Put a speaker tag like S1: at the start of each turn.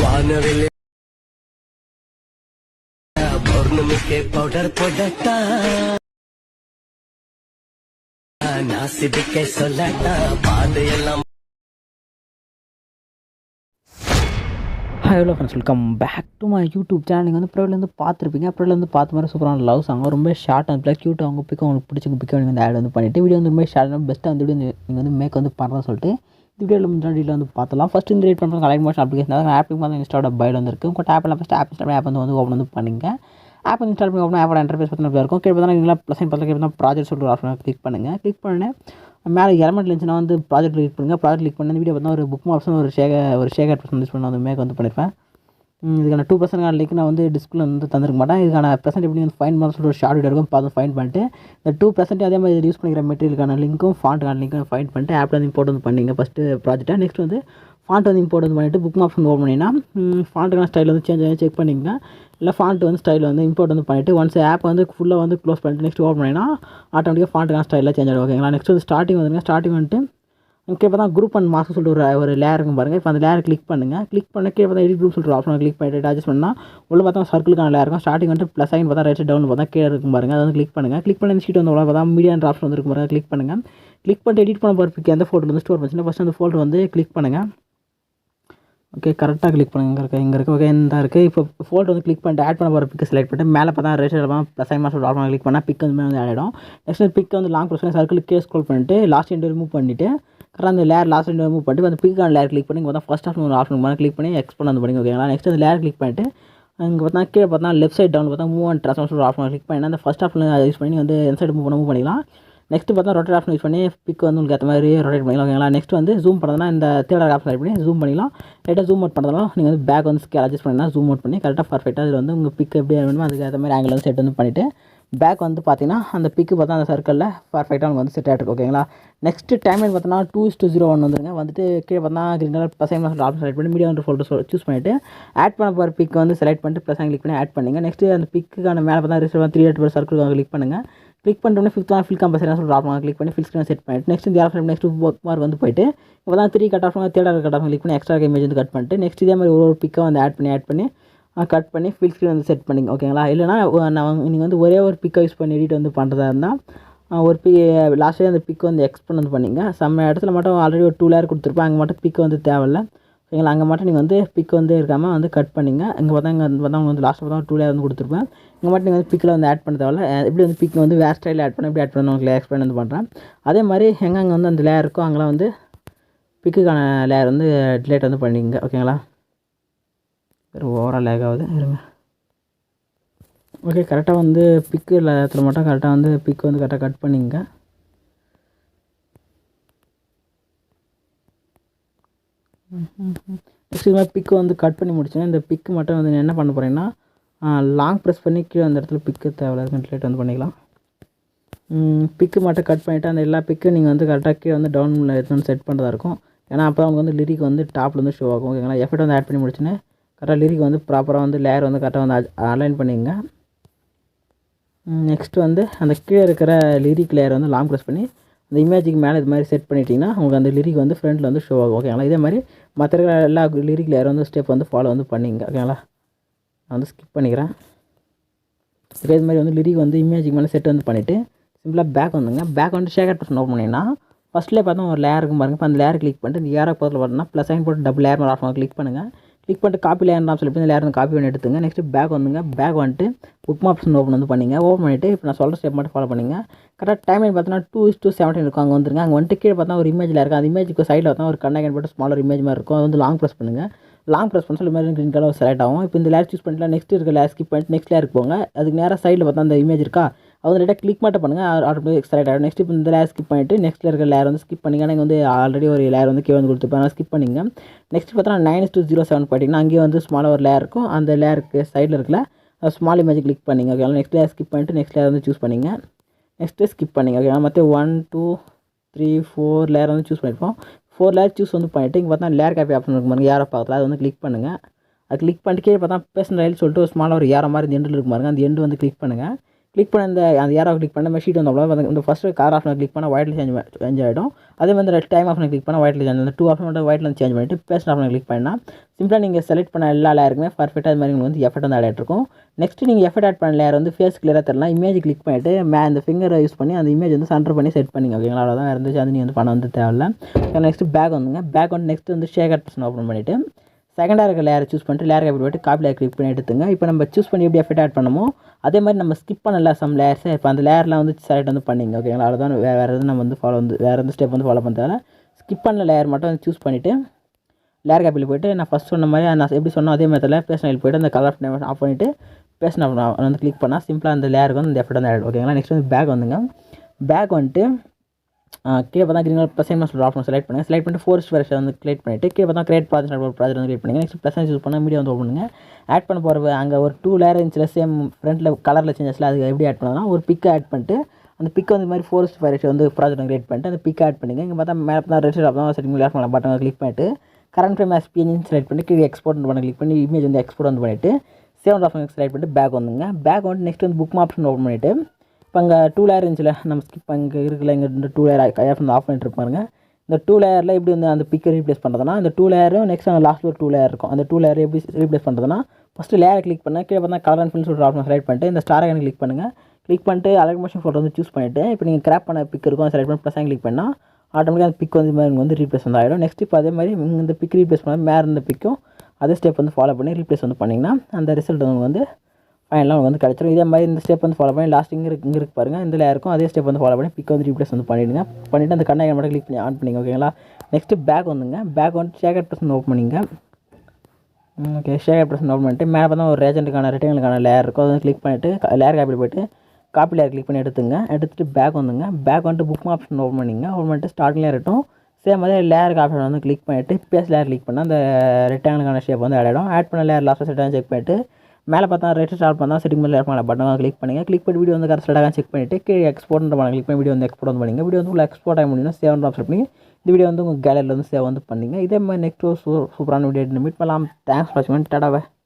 S1: வானவில்லை. பௌர்ணமிக்கு பவுடர் போடட்டா? நாசிபிக்கை சொல்லட்டா? பாதையெல்லாம்
S2: hello friends welcome back to my YouTube channel நீங்கள் வந்து ப்ரோலேருந்து பார்த்துருப்பீங்க. ப்ரோலேருந்து பார்த்த மாதிரி சூப்பரான லவ் சாங் ரொம்ப ஷார்ட் அண்ட் ப்ளஸ் க்யூட் அவங்க பிக்கு உங்களுக்கு பிடிச்ச பிக்கு நீங்கள் வந்து ஆட் வந்து பண்ணிவிட்டு வீடியோ வந்து ரொம்ப ஷார்ட் பெஸ்ட்டாக வந்து வீடியோ நீங்கள் வந்து மேக் வந்து பண்ணலாம் சொல்லிட்டு இந்த வீடியோவில் முன்னாடி வந்து பார்த்தலாம் ஃபஸ்ட் இந்த ரேட் பண்ணுறது கலெக்ட் மோஷன் அப்ளிகேஷன் தான். ஆப் வந்து இன்ஸ்டாவோட பைல் வந்துருக்கு உங்கள் ஆப்பில் ஃபஸ்ட் ஆப் இன்ஸ்டால் ஆப் வந்து வந்து ஓப்பன் வந்து பண்ணிங்க. ஆப் இன்ஸ்டால் பண்ணி ஓப்பன் ஆப்போட இன்டர்ஃபேஸ் பார்த்தீங்கன்னா இருக்கும். கீழே பார்த்தா நீங்களா ப்ளஸ் பார்த்து கீழே ப்ராஜெக்ட் சொல்லிட்டு ஆப்ஷன் கிளிக் பண்ணுங்கள் கிளிக் பண்ணேன் மேலே எலமெண்ட் இருந்துச்சுன்னா வந்து ப்ராஜெக்ட் கிளிக் பண்ணுங்கள் ப்ராஜெக்ட் கிளிக் பண்ணி இந்த வீடியோ பார்த்தா ஒரு புக் ஆப்ஷன் ஒரு ஷேக ஒரு ஷேகர் பர்சன் யூஸ் பண்ணி வந்து மேக் வந்து பண்ணியிருப்பேன் இதுக்கான டூ பர்சன்ட் லிங்க் நான் வந்து டிஸ்பிளே வந்து தந்திருக்க மாட்டேன். இதுக்கான ப்ரெசென்ட் எப்படி வந்து ஃபைன் பண்ண சொல்லிட்டு ஒரு ஷார்ட் வீடியோ இருக்கும் பார்த்து ஃபைன் பண்ணிட்டு இந்த டூ பர்சன்ட் அதே மாதிரி யூஸ் பண்ணிக்கிற மெட்டீரியலுக்கான லிங்க்கும் ஃபாண்ட்டுக்கான லிங்க்கும் ஃபைன் பண்ணிட்டு ஆப்பில் வந்து இம்போர்ட் வந்து பண்ணிங்க ஃபஸ்ட்டு ப்ராஜெக்டாக நெக்ஸ்ட் வந்து ஃபாண்ட் வந்து இம்போர்ட் வந்து பண்ணிவிட்டு புக் மாப்ஸ் வந்து ஓப்பன் பண்ணிங்கன்னா ஃபாண்ட்டுக்கான ஸ்டைல் வந்து சேஞ்ச் ஆகி செக் பண்ணிங்க இல்லை ஃபாண்ட் வந்து ஸ்டைல் வந்து இம்போர்ட் வந்து பண்ணிவிட்டு ஒன்ஸ் ஆப் வந்து ஃபுல்லாக வந்து க்ளோஸ் பண்ணிட்டு நெக்ஸ்ட் ஓப்பன் பண்ணினா ஆட்டோமேட்டிக்காக ஃபாண்ட்டுக்கான ஸ்டைலில் சேஞ்ச் ஆகிடும். ஓகேங்களா நெக்ஸ்ட் வந்து ஸ்டார்டிங் வந்துங்க ஸ்டார்டிங் வந்துட்டு ஓகே இப்போ தான் குரூப் அண்ட் மாஸ்க் சொல்லிட்டு ஒரு ஒரு லேயர் பாருங்கள் இப்போ அந்த லேயர் கிளிக் பண்ணுங்கள் கிளிக் பண்ண கீழே பார்த்தா எடிட் குரூப் சொல்லிட்டு ஆப்ஷன் கிளிக் பண்ணிட்டு அட்ஜஸ்ட் பண்ணால் உள்ள பார்த்தா சர்க்கிளுக்கான லேயர் இருக்கும். ஸ்டார்டிங் வந்துட்டு ப்ளஸ் ஆகி பார்த்தா ரைட் டவுன் பார்த்தா கீழே இருக்கும் பாருங்கள் அதை வந்து கிளிக் பண்ணுங்கள் கிளிக் பண்ணி ஷீட் வந்து உள்ள பார்த்தா மீடியான ஆப்ஷன் வந்து இருக்கும் பாருங்கள் கிளிக் பண்ணுங்கள் கிளிக் பண்ணிட்டு எடிட் பண்ண போகிறதுக்கு எந்த ஃபோட்டோ வந்து ஸ்டோர் பண்ணுச்சுன்னா ஃபஸ்ட் அந்த ஃபோட்டோ வந்து கிளிக் பண்ணுங்கள் ஓகே கரெக்டாக கிளிக் பண்ணுங்க. இங்கே இருக்குது இங்கே இருக்குது ஓகே இந்த இருக்குது இப்போ ஃபோல்டர் வந்து கிளிக் பண்ணிட்டு ஆட் பண்ண போகிற பிக்கு செலக்ட் பண்ணிட்டு மேலே பார்த்தா ரேட் ப்ளஸ் ஐமா சொல்லிட்டு ஆப்ஷன் கிளிக் பண்ணால் பிக் வந்து மேலே வந்து ஆட் ஆகிடும் நெக்ஸ்ட் பிக் வந்து லாங் ப்ரெஸ் சர்க்கிள் கே ஸ்க்ரோல் பண்ணிட்டு லாஸ்ட் எண்டு ரிமூவ் பண்ணிவிட்டு கரெக்டாக அந்த லேர் லாஸ்ட் ரெண்டு மூவ் பண்ணிட்டு அந்த பிக்கான லேர் கிளிக் பண்ணி இங்கே பார்த்தா ஃபஸ்ட் ஆஃப் ஒரு ஆப்ஷன் பண்ணி கிளிக் பண்ணி எக்ஸ்போர்ட் வந்து பண்ணி ஓகேங்களா? நெக்ஸ்ட் அந்த லேர் கிளிக் பண்ணிட்டு அங்கே பார்த்தா கீழே பார்த்தா லெஃப்ட் சைட் டவுன் பார்த்தா move and transfer of option click பண்ணி அந்த ஃபஸ்ட் ஆப்ஷன் யூஸ் பண்ணி வந்து எந்த சைடு மூவ் பண்ண மூவ் பண்ணிக்கலாம். நெக்ஸ்ட் பார்த்தா ரொட்டேட் ஆப்ஷன் யூஸ் பண்ணி பிக் வந்து உங்களுக்கு ஏற்ற மாதிரி ரொட்டேட் பண்ணிக்கலாம் ஓகேங்களா? நெக்ஸ்ட் வந்து ஜூம் பண்ணுறதுனா இந்த தேர்ட் ஆப்ஷன் பண்ணி ஜூம் பண்ணிக்கலாம். லைட்டாக ஜூம் அவுட் பண்ணுறதுனால நீங்கள் வந்து பேக் வந்து ஸ்கேல் அட்ஜஸ்ட் பண்ணினா ஜூம் அவுட் பண்ணி கரெக்டாக பர்ஃபெக்டாக அதில் வந்து உங்கள் பிக் எப்படி வேணுமோ அதுக்கு ஏற்ற மாதிரி ஆங்கிள் வந்து செட் வந்து பண்ணிவிட்டு பேக் வந்து பார்த்தீங்கன்னா அந்த பிக்கு பார்த்தா அந்த சர்க்கிளில் பர்ஃபெக்டாக உங்களுக்கு வந்து செட் ஆகிட்டு ஓகேங்களா நெக்ஸ்ட் டைம் பார்த்தீங்கன்னா டூ டூ ஜீரோ ஒன் வந்துருங்க. வந்துட்டு கீழே பார்த்தா green colour plus option select பண்ணி மீடியா வந்து ஃபோல்டர் சூஸ் பண்ணிவிட்டு ஆட் பண்ண போகிற பிக் வந்து செலக்ட் பண்ணிட்டு ப்ளஸ் கிளிக் பண்ணி ஆட் பண்ணுங்கள் நெக்ஸ்ட்டு அந்த பிக்குக்கான மேலே பார்த்தா reserve three eight circle click பண்ணுங்கள் கிளிக் பண்ணிட்டோம்னா ஃபிஃப்த் ஒன் ஃபில் கம்பல்சரி சொல்லிட்டு ஆப்ஷன் கிளிக் பண்ணி ஃபில் ஸ்க்ரீன் செட் பண்ணிட்டு நெக்ஸ்ட் இந்த ஆப்ஷன் நெக்ஸ்ட் ஒர்க் மார்க் வந்து போயிட்டு இப்போ தான் three cut off third cut off click பண்ணி எக்ஸ்ட்ரா இமேஜ் வந்து கட் பண்ணிட்டு நெக்ஸ்ட் இதே மாதிரி ஒரு ஒரு பிக்கை வந்து ஆட் பண்ணி ஆட் பண்ணி கட் பண்ணி ஃபில் ஸ்க்ரீன் வந்து செட் பண்ணிங்க ஓகேங்களா இல்லைனா நான் நீங்கள் வந்து ஒரே ஒரு பிக்கை யூஸ் பண்ணி எடிட் வந்து பண்ணுறதா இருந்தால் ஒரு பி லாஸ்ட்டே அந்த பிக் வந்து எக்ஸ்பெண்ட் வந்து பண்ணிங்க செம்ம இடத்துல மட்டும் ஆல்ரெடி ஒரு டூ லேயர் கொடுத்துருப்பேன் அங்கே மட்டும் பிக் வந்து தேவையில்ல. ஓகேங்களா அங்கே மட்டும் நீங்கள் வந்து பிக் வந்து இருக்காமல் வந்து கட் பண்ணிங்க இங்கே பார்த்தா இங்கே வந்து பார்த்தா வந்து லாஸ்ட்டு பார்த்தா டூ லேயர் வந்து கொடுத்துருப்பேன். இங்கே மட்டும் நீங்கள் வந்து பிக்கில் வந்து ஆட் பண்ண தேவையில்ல. எப்படி வந்து பிக் வந்து வேறு ஸ்டைலில் ஆட் பண்ண எப்படி ஆட் பண்ணணும் உங்களுக்கு எக்ஸ்பிளைன் வந்து பண்ணுறேன் அதே மாதிரி எங்கெங்கே வந்து அந்த லேயர் இருக்கோ அங்கெல்லாம் வந்து பிக்குக்கான லேயர் வந்து டிலேட் வந்து பண்ணிங்க ஓகேங்களா ஓவரால் லேக் ஆகுது. இருங்க. ஓகே கரெக்டாக வந்து பிக்கு இடத்துல மட்டும் கரெக்டாக வந்து பிக் வந்து கரெக்டாக கட் பண்ணிங்க நெக்ஸ்ட் இது மாதிரி பிக்கு வந்து கட் பண்ணி முடிச்சேன்னா இந்த பிக்கு மட்டும் வந்து நான் என்ன பண்ண போகிறேன்னா லாங் ப்ரெஸ் பண்ணி கீழே அந்த இடத்துல பிக்கு தேவையில்ல லேட் வந்து பண்ணிக்கலாம். பிக்கு மட்டும் கட் பண்ணிவிட்டு அந்த எல்லா பிக்கும் நீங்கள் வந்து கரெக்டாக கீழே வந்து டவுன் எடுத்து செட் பண்ணுறதா இருக்கும். ஏன்னா அப்போ அவங்க வந்து லிரிக் வந்து டாப்பில் வந்து ஷோ ஆகும். ஓகேங்களா? எஃபெக்ட் வந்து ஆட் பண்ணி முடிச்சுன்னு கரெக்டாக லிரிக் வந்து ப்ராப்பராக வந்து லேயர் வந்து கரெக்டாக வந்து அலைன் பண்ணிங்க நெக்ஸ்ட்டு வந்து அந்த கீழே இருக்கிற லிரிக் லேயர் வந்து லாங் ப்ரெஸ் பண்ணி அந்த இமேஜுக்கு மேலே இது மாதிரி செட் பண்ணிட்டீங்கன்னா உங்களுக்கு அந்த லிரிக் வந்து ஃப்ரண்ட்டில் வந்து ஷோ ஆகும். ஓகேங்களா இதே மாதிரி மற்ற எல்லா லிரிக் லேயர் வந்து ஸ்டெப் வந்து ஃபாலோ வந்து பண்ணிங்க ஓகேங்களா நான் வந்து ஸ்கிப் பண்ணிக்கிறேன். இதே இது மாதிரி வந்து லிரிக் வந்து இமேஜுக்கு மேலே செட் வந்து பண்ணிவிட்டு சிம்பிளாக பேக் வந்துங்க. பேக் வந்து ஷேகர் பர்சன் ஓப்பன் பண்ணிங்கன்னா ஃபஸ்ட்லேயே பார்த்தா ஒரு லேயருக்கு இருக்கும் பாருங்க. இப்போ அந்த லேயர் கிளிக் பண்ணிட்டு இந்த ஏரோ பக்கத்தில் பார்த்தீங்கன்னா ப்ளஸ் சைன் போட்டு டபுள் லேயர் ஆஃப் கிளிக் பண்ணுங்கள் கிளிக் பண்ணிட்டு காப்பி லேயர் சொல்லி இந்த லேயர் காப்பி பண்ணி எடுத்துங்க. நெக்ஸ்ட் பேக் வந்துங்க. பேக் வந்துட்டு புக் ஆப்ஷன் ஓப்பன் வந்து பண்ணிங்க. ஓப்பன் பண்ணிவிட்டு இப்போ நான் சொல்கிற ஸ்டெப் மட்டும் ஃபாலோ பண்ணிங்க. கரெக்டாக டைம் பார்த்தீங்கன்னா டூ இஸ் டூ செவன்டீன் இருக்கும் அங்கே வந்துருங்க. அங்கே வந்துட்டு கீழே பார்த்தா ஒரு இமேஜில் இருக்கும் அந்த இமேஜுக்கு சைடில் பார்த்தா ஒரு கண்ணகன் போட்டு ஸ்மாலர் இமேஜ் மாதிரி இருக்கும். அது வந்து லாங் ப்ரெஸ் பண்ணுங்கள் லாங் ப்ரெஸ் பண்ணி சொல்லி மாதிரி க்ரீன் கலர் செலக்ட் ஆகும். இப்போ இந்த லேர் சூஸ் பண்ணிட்டு நெக்ஸ்ட் இருக்க லேர் ஸ்கிப் பண்ணிட்டு நெக்ஸ்ட் லேருக்கு போங்க. அதுக்கு நேராக சைடில் பார்த்தா அந்த இமேஜ் இருக்கா? அது வந்து லைட்டாக கிளிக் மட்டும் பண்ணுங்கள் ஆட்டோமேட்டிக் செலக்ட் ஆகிடும் நெக்ஸ்ட் இப்போ இந்த லேர் ஸ்கிப் பண்ணிவிட்டு நெக்ஸ்ட் இருக்க லேர் வந்து ஸ்கிப் பண்ணிங்க. நீங்கள் வந்து ஆல்ரெடி ஒரு லேயர் வந்து கீழே வந்து கொடுத்துருப்பேன் அதனால் ஸ்கிப் பண்ணிங்க. நெக்ஸ்ட் பார்த்தா நைன் டூ ஜீரோ செவன் பார்த்தீங்கன்னா அங்கேயே வந்து ஸ்மாலாக ஒரு லேயர் இருக்கும். அந்த லேருக்கு சைடில் இருக்கல ஸ்மால் இமேஜ் கிளிக் பண்ணிங்க. ஓகே நெக்ஸ்ட் லேர் ஸ்கிப் பண்ணிட்டு நெக்ஸ்ட் லேர் வந்து சூஸ் பண்ணிங்க. நெக்ஸ்ட்டு ஸ்கிப் பண்ணிங்க. ஓகே மற்ற one two three four layer வந்து சூஸ் பண்ணியிருப்போம் ஃபோர் லேயர் சூஸ் வந்து பண்ணிவிட்டு இங்கே பார்த்தா லேயர் காப்பி ஆப்ஷன் இருக்கும் பாருங்க. யாரோ பார்க்கல. அது வந்து கிளிக் பண்ணுங்கள் அது கிளிக் பண்ணிட்டு கீழே பார்த்தா பேசன் ரயில் சொல்லிட்டு ஒரு ஸ்மாலாக ஒரு ஏற மாதிரி இந்த எண்டில் இருக்கும் பாருங்க. அந்த எண்டு வந்து கிளிக் பண்ணுங்கள் கிளிக் பண்ண அந்த அந்த ஏரோ கிளிக் பண்ண மாதிரி ஷீட் வந்து அவ்வளோ இந்த ஃபஸ்ட்டு கார் ஆப்ஷனை கிளிக் பண்ணால் ஒயிட்டில் சேஞ்ச் சேஞ்ச் ஆகிடும் அதே மாதிரி ரெட் டைம் ஆப்ஷனை கிளிக் பண்ணால் ஒயிட்டில் சேஞ்ச் அந்த டூ ஆப்ஷன் மட்டும் ஒயிட்டில் சேஞ்ச் பண்ணிட்டு பேஸ்ட் ஆப்ஷனை கிளிக் பண்ணால் சிம்பிளாக நீங்கள் செலக்ட் பண்ண எல்லா லேயருக்குமே பர்ஃபெக்டாக அது மாதிரி உங்களுக்கு வந்து எஃபெக்ட் வந்து ஆட் இருக்கும். நெக்ஸ்ட் நீங்கள் எஃபெக்ட் ஆட் பண்ண லேயர் வந்து ஃபேஸ் கிளியராக தெரியலாம் இமேஜ் கிளிக் பண்ணிட்டு மே அந்த ஃபிங்கரை யூஸ் பண்ணி அந்த இமேஜ் வந்து சென்டர் பண்ணி செட் பண்ணிங்க. ஓகேங்களா அவ்வளோதான் இருந்துச்சு. அது நீங்கள் வந்து பண்ண வந்து தேவையில்ல. நெக்ஸ்ட் பேக் வந்துங்க. பேக் வந்து நெக்ஸ்ட் வந்து ஷேகர் பர்சன் ஓப்பன் பண்ணிவிட்டு செகண்டாக இருக்கிற லேயரை சூஸ் பண்ணிட்டு லேயர் எப்படி போய்ட்டு காப்பி லேயர் கிளிக் பண்ணி எடுத்துங்க. இப்போ நம்ம சூஸ் பண்ணி எப்படி எஃபெக்ட் ஆட் பண்ணமோ அதே மாதிரி நம்ம ஸ்கிப் பண்ணல சம் லேயர்ஸ் இப்போ அந்த லேயர்லாம் வந்து செலக்ட் வந்து பண்ணிங்க. ஓகேங்களா அவ்வளோதான் வேறு வேறு எதுவும் நம்ம வந்து ஃபாலோ வந்து வேறு எந்த ஸ்டெப் வந்து ஃபாலோ பண்ணுறதால ஸ்கிப் பண்ண லேயர் மட்டும் வந்து சூஸ் பண்ணிவிட்டு லேயர் காப்பியில் போய்ட்டு நான் ஃபஸ்ட் சொன்ன மாதிரி நான் எப்படி சொன்னோம் அதே மாதிரி பேசினல் போய்ட்டு அந்த கலர் ஆஃப் பண்ணிவிட்டு பேசின வந்து கிளிக் பண்ணால் சிம்பிளாக அந்த லேயருக்கு வந்து இந்த எஃபெக்ட் வந்து ஓகேங்களா நெக்ஸ்ட் வந்து பேக் வந்துங்க. பேக் வந்துட்டு கீழே பார்த்தா green colour plus master option select பண்ணுங்கள் செலக்ட் பண்ணிட்டு ஃபோர்ஸ் வெர்ஷன் வந்து கிரியேட் பண்ணிட்டு கீழே பார்த்தா கிரியேட் ப்ராஜெக்ட் ஒரு ப்ராஜெக்ட் வந்து கிரியேட் பண்ணுங்கள் நெக்ஸ்ட் ப்ளஸ் யூஸ் பண்ணால் மீடியா வந்து ஓப்பன் ஆட் பண்ண போகிற அங்கே ஒரு டூ லேயர் இருந்துச்சுல சேம் ஃப்ரண்ட்டில் கலரில் சேஞ்சஸில் அது எப்படி ஆட் பண்ணலாம் ஒரு பிக்கை ஆட் பண்ணிட்டு அந்த பிக் வந்து மாதிரி ஃபோர்ஸ்ட் ஃபைரேஷ் வந்து ப்ராஜெக்ட் கிரியேட் பண்ணிட்டு அந்த பிக் ஆட் பண்ணிங்க. இங்கே பார்த்தா மேலே தான் ரெட் ஆப் தான் செட்டிங் லேட் பண்ணலாம். பட்டன் கிளிக் பண்ணிட்டு கரண்ட் ஃப்ரேம் எஸ்பிஎன் செலக்ட் பண்ணி கீழே எக்ஸ்போர்ட் பண்ண கிளிக் பண்ணி இமேஜ் வந்து எக்ஸ்போர்ட் வந்து பண்ணிவிட்டு சேவன் ஆப்ஷன் செலக்ட் பண்ணிட்டு பேக் வந்துங்க. பேக் வந்து நெக்ஸ்ட் வந்து புக் ஆப்ஷன் ஓப்பன் பண்ணிவிட்டு இப்போ அங்கே டூ லேயர் இருந்துச்சுல நம்ம ஸ்கிப் அங்கே இருக்குல்ல இங்கே இந்த டூ லேயர் ஆப்ஷன் ஆஃப் பண்ணிட்டு இருப்பாருங்க. இந்த டூ லேயரில் எப்படி வந்து அந்த பிக்கை ரீப்ளேஸ் பண்ணுறதுனா அந்த டூ லேயரும் நெக்ஸ்ட் அந்த லாஸ்ட் ஒரு டூ லேயர் இருக்கும். அந்த டூ லேயர் எப்படி ரீப்ளேஸ் பண்ணுறதுனா ஃபஸ்ட்டு லேயர் கிளிக் பண்ணால் கீழே பார்த்தா கலர் அண்ட் ஃபில்ஸ் ஒரு ஆப்ஷன் செலக்ட் பண்ணிட்டு இந்த ஸ்டார் ஐக்கன் கிளிக் பண்ணுங்கள் கிளிக் பண்ணிட்டு அலர்ட் மோஷன் ஃபோட்டோ வந்து சூஸ் பண்ணிவிட்டு இப்போ நீங்கள் கிராப் பண்ண பிக் இருக்கும் செலக்ட் பண்ணி ப்ளஸ் கிளிக் பண்ணால் ஆட்டோமேட்டிக்காக அந்த பிக் வந்து மாதிரி வந்து ரீப்ளேஸ் வந்து ஆகிடும் நெக்ஸ்ட் இப்போ அதே மாதிரி இந்த பிக் ரீப்ளேஸ் பண்ணால் மேலே இருந்த பிக்கும் அதே ஸ்டெப் வந்து ஃபாலோ பண்ணி ரீப்ளேஸ் வந்து பண்ணிங்கன்னா அந்த ரிசல்ட் உங்களுக்கு வந்து ஃபைனலாக உங்களுக்கு வந்து கிடச்சிரும். இதே மாதிரி இந்த ஸ்டெப் வந்து ஃபாலோ பண்ணி லாஸ்ட் இங்கே இருக்கு இங்கே இருக்கு பாருங்கள் இந்த லேருக்கும் அதே ஸ்டெப் வந்து ஃபாலோ பண்ணி பிக் வந்து ரீப்ளேஸ் வந்து பண்ணிவிடுங்க பண்ணிவிட்டு அந்த கண்ணை மட்டும் கிளிக் பண்ணி ஆன் பண்ணிங்க ஓகேங்களா நெக்ஸ்ட்டு பேக் வந்துங்க. பேக் வந்து ஷேகர் பர்சன் ஓப்பன் பண்ணிங்க. ஓகே ஷேகர் பர்சன் ஓப்பன் பண்ணிட்டு மேலே பார்த்தா ஒரு ரேஜெண்ட்டுக்கான ரிட்டர்னுக்கான லேயர் இருக்கும். அதை கிளிக் பண்ணிவிட்டு லேயர் காப்பியில் போய்ட்டு காப்பி லேயர் கிளிக் பண்ணி எடுத்துங்க. எடுத்துகிட்டு பேக் வந்துங்க. பேக் வந்துட்டு புக் ஆப்ஷன் ஓப்பன் பண்ணிங்க. ஓப்பன் பண்ணிட்டு ஸ்டார்டிங் லேயர் இருக்கட்டும். சேம் அதே லேயர் ஆப்ஷன் வந்து கிளிக் பண்ணிவிட்டு பேஸ் லேயர் கிளிக் பண்ணால் அந்த ரெக்டாங்கிளுக்கான ஷேப் வந்து ஆட் ஆகிடும் ஆட் பண்ண லேயர் லாஸ்ட்டாக செட் செக் பண்ணிவிட்டு மேலே பார்த்தா ரெட் ஸ்டார்ட் பண்ணால் செட்டிங் மேலே பண்ண பட்டன் கிளிக் பண்ணுங்கள் கிளிக் பண்ணி வீடியோ வந்து கரெக்டாக செக் பண்ணிவிட்டு கீழே எக்ஸ்போர்ட் பண்ண கிளிக் பண்ணி வீடியோ வந்து எக்ஸ்போர்ட் வந்து பண்ணிங்க. வீடியோ வந்து உங்களுக்கு எக்ஸ்போர்ட் ஆகி முடியும்னா சேவ் ஆப்ஷன் பண்ணி இந்த வீடியோ வந்து உங்கள் கேலரியில் வந்து சேவ் வந்து பண்ணிங்க. இதே மாதிரி நெக்ஸ்ட் சூப்பரான வீடியோ மீட் பண்ணலாம். தேங்க்ஸ் ஃபார் வாட்சிங் டாடாவை